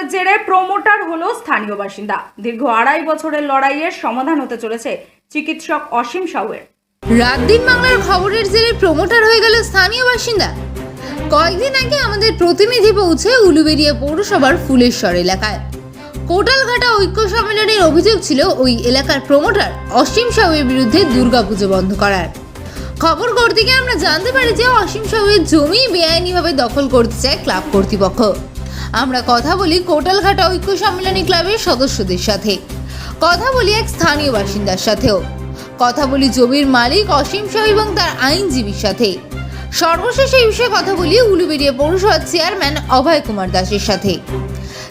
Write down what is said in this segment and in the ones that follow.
খবরের জেরে প্রমোটার হলো স্থানীয় বাসিন্দা। দীর্ঘ আড়াই বছরের লড়াইয়ের সমাধান হতে চলেছে চিকিৎসক অসীম সাউয়ের। রাত দিন বাংলার খবরের জেরে প্রমোটার হয়ে গেল স্থানীয় বাসিন্দা। কয়েকদিন আগে আমাদের প্রতিনিধি পৌঁছে উলুবেড়িয়া পৌরসভার ফুলেশ্বর এলাকায়। কোটালঘাটা ঐক্য সম্মেলনের অভিযোগ ছিল ওই এলাকার প্রমোটার অসীম সাহুয়ের বিরুদ্ধে দুর্গাপুজো বন্ধ করার। খবর করতে গিয়ে আমরা জানতে পারি যে অসীম সাহুয়ের জমি বেআইনিভাবে দখল করতে চায় ক্লাব কর্তৃপক্ষ। আমরা কথা বলি কোটালঘাটা ঐক্য সম্মেলনী ক্লাবের সদস্যদের সাথে। কথা বলি এক স্থানীয় বাসিন্দার সাথেও। কথা বলি জমির মালিক অসীম শাহ এবং তার আইনজীবীর সাথে। সর্বশেষ এই বিষয়ে কথা বলি উলুবেড়িয়া পৌরসভার চেয়ারম্যান অভয় কুমার দাসের সাথে।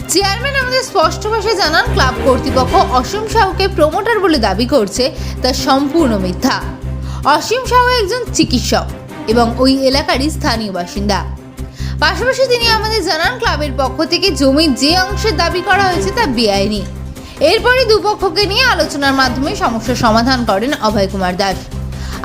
চেয়ারম্যান আমাদের স্পষ্ট ভাষায় জানান, ক্লাব কর্তৃপক্ষ অসীম শাহকে প্রমোটার বলে দাবি করছে, তা সম্পূর্ণ মিথ্যা। অসীম শাহ একজন চিকিৎসক এবং ওই এলাকারই স্থানীয় বাসিন্দা। পাশাপাশি তিনি আমাদের জানান, ক্লাবের পক্ষ থেকে জমির যে অংশের দাবি করা হয়েছে তা বেআইনি। এরপরই দুপক্ষকে নিয়ে আলোচনার মাধ্যমে সমস্যার সমাধান করেন অভয় কুমার দাস।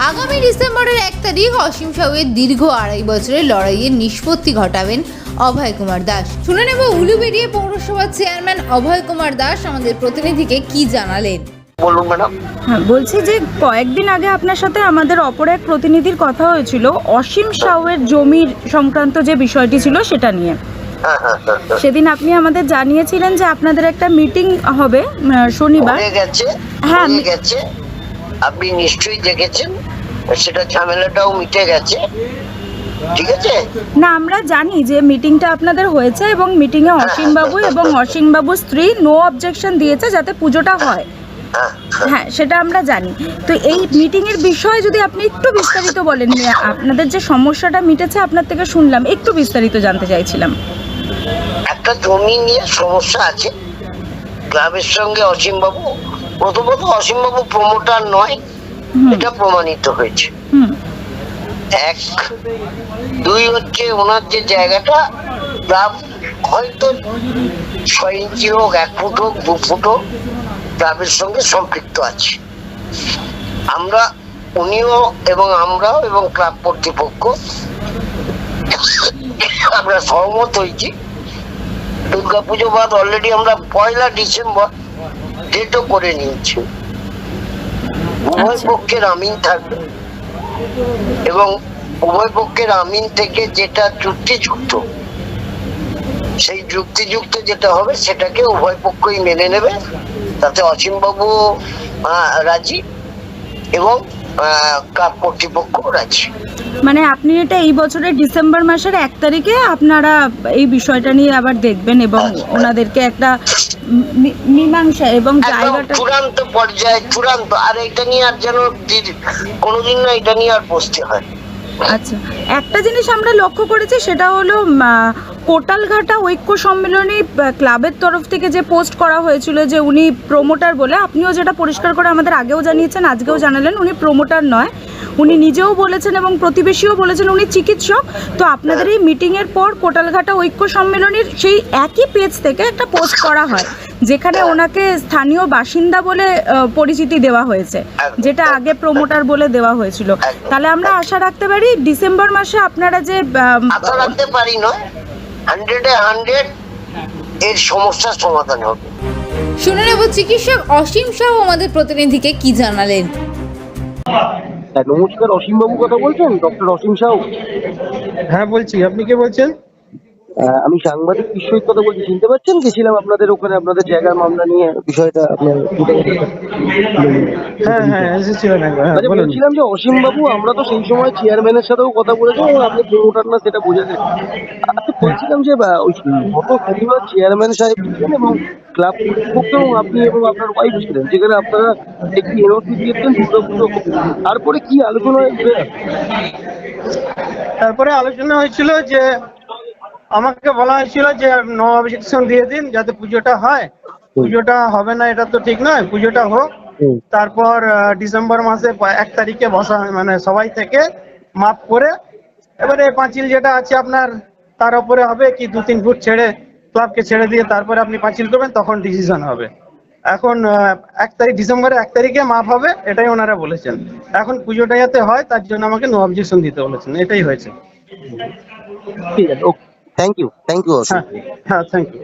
আগামী ডিসেম্বরের এক তারিখ অসীম সাহুয়ের দীর্ঘ আড়াই বছরের লড়াইয়ের নিষ্পত্তি ঘটাবেন অভয় কুমার দাস। শুনে নেব উলুবেড়িয়া পৌরসভার চেয়ারম্যান অভয় কুমার দাস আমাদের প্রতিনিধিকে কি জানালেন। বলুন ম্যাডাম। হ্যাঁ বলছি যে কয়েকদিন আগে আপনার সাথে আমাদের অপর এক প্রতিনিধির কথা হয়েছিল অসীম সাউয়ের জমির সংক্রান্ত যে বিষয়টি ছিল সেটা নিয়ে। হ্যাঁ হ্যাঁ। সেদিন আপনি আমাদের জানিয়েছিলেন যে আপনাদের একটা মিটিং হবে শনিবার। হয়ে গেছে গেছে। আপনি নিশ্চয়ই দেখেছেন সেটা ঝামেলাটাও মিটে গেছে। ঠিক আছে? না আমরা জানি যে মিটিংটা আপনাদের হয়েছে এবং মিটিংয়ে অসীমবাবু এবং অসীমবাবুর স্ত্রী নো অবজেকশন দিয়েছে যাতে পুজোটা হয়। হ্যাঁ সেটা আমরা জানি। তো এই মিটিংয়ের বিষয়ে যদি আপনি একটু বিস্তারিত বলেন আপনাদের যে সমস্যাটা মিটেছে আপনার থেকে শুনলাম একটু বিস্তারিত জানতে চাইছিলাম। একটা জমি নিয়ে সমস্যা আছে। ক্লাবের সঙ্গে অসীমবাবু প্রথমত অসীমবাবু প্রমোটার নয় এটা প্রমাণিত হয়েছে। এক দুই হচ্ছে ওনার যে জায়গাটা ক্লাব হয়তো ছয় ইঞ্চি হোক এক ফুট হোক দু ফুট হোক ক্লাবের সঙ্গে সম্পৃক্ত আছে। আমরা উনিও এবং আমরাও এবং ক্লাব কর্তৃপক্ষ আমরা সহমত হয়েছি। দুর্গাপুজো বাদ অলরেডি আমরা পয়লা ডিসেম্বর ডেটও করে নিয়েছি। উভয় আচ্ছা। পক্ষের আমিন থাকবে। এবং উভয় পক্ষের আমিন থেকে যেটা চুক্তিযুক্ত সেই যুক্তিযুক্ত যেটা হবে সেটাকে উভয় পক্ষই মেনে নেবে। তাতে অসীমবাবু রাজি এবং কর্তৃপক্ষ রাজি। মানে আপনি এটা এই বছরের ডিসেম্বর মাসের এক তারিখে আপনারা এই বিষয়টা নিয়ে আবার দেখবেন এবং ওনাদেরকে একটা মীমাংসা এবং জায়গাটা চূড়ান্ত পর্যায়ে চূড়ান্ত। আর এটা নিয়ে আর যেন কোনোদিন না এটা নিয়ে আর বসতে হয়। আচ্ছা। একটা জিনিস আমরা লক্ষ্য করেছি সেটা হলো কোটালঘাটা ঐক্য সম্মেলনী ক্লাবের তরফ থেকে যে পোস্ট করা হয়েছিল যে উনি প্রমোটার বলে আপনিও যেটা পরিষ্কার করে আমাদের আগেও জানিয়েছেন আজকেও জানালেন উনি প্রমোটার নয়। উনি নিজেও বলেছেন এবং প্রতিবেশীও বলেছেন উনি চিকিৎসক। তো আপনাদের এই মিটিংয়ের পর কোটালঘাটা ঐক্য সম্মেলনীর সেই একই পেজ থেকে একটা পোস্ট করা হয় যেখানে ওনাকে স্থানীয় বাসিন্দা বলে পরিচিতি দেওয়া হয়েছে যেটা আগে প্রমোটার বলে দেওয়া হয়েছিল। তাহলে আমরা আশা রাখতে পারি ডিসেম্বর মাসে আপনারা যে আশা রাখতে পারি নয় হান্ড্রেডে হান্ড্রেড এর সমস্যার সমাধান হবে। শুনে নেব চিকিৎসক অসীম সাহ আমাদের প্রতিনিধিকে কি জানালেন। হ্যাঁ নমস্কার অসীম বাবু কথা বলছেন? ডক্টর অসীম সাহু? হ্যাঁ বলছি। আপনি কে বলছেন? আমি সাংবাদিক বিশ্বজিৎ কথা বলছি চিনতে পারছেন? গেছিলাম আপনাদের ওখানে আপনাদের জায়গার মামলা নিয়ে। বিষয়টা আপনার হ্যাঁ হ্যাঁ এসেছিলেন একবার হ্যাঁ আচ্ছা বলুন। বলছিলাম যে অসীম বাবু আমরা তো সেই সময় চেয়ারম্যানের সাথেও কথা বলেছি এবং আপনি প্রমোটার না সেটা বোঝা যায় আচ্ছা বলছিলাম যে ওই গত শনিবার চেয়ারম্যান সাহেব ছিলেন এবং ক্লাব কর্তৃপক্ষ এবং আপনি এবং আপনার ওয়াইফ ছিলেন যেখানে আপনারা একটি এনওসি দিয়েছেন দুটো দুটো তারপরে কি আলোচনা হয়েছে তারপরে আলোচনা হয়েছিল যে আমাকে বলা হয়েছিল যে নো অবজেকশন দিয়ে দিন যাতে পুজোটা হয়। পুজোটা হবে না এটা তো ঠিক নয় পুজোটা হোক। তারপর ডিসেম্বর মাসে এক তারিখে বসা মানে সবাই থেকে মাপ করে। এবারে পাঁচিল যেটা আছে আপনার তার উপরে হবে কি দু তিন ফুট ছেড়ে ক্লাবকে ছেড়ে দিয়ে তারপরে আপনি পাঁচিল করবেন তখন ডিসিশন হবে। এখন এক তারিখ ডিসেম্বরের এক তারিখে মাপ হবে এটাই ওনারা বলেছেন। এখন পুজোটা যাতে হয় তার জন্য আমাকে নো অবজেকশন দিতে বলেছেন এটাই হয়েছে। ঠিক আছে okay. thank you thank you Ashim হ্যাঁ হ্যাঁ থ্যাংক ইউ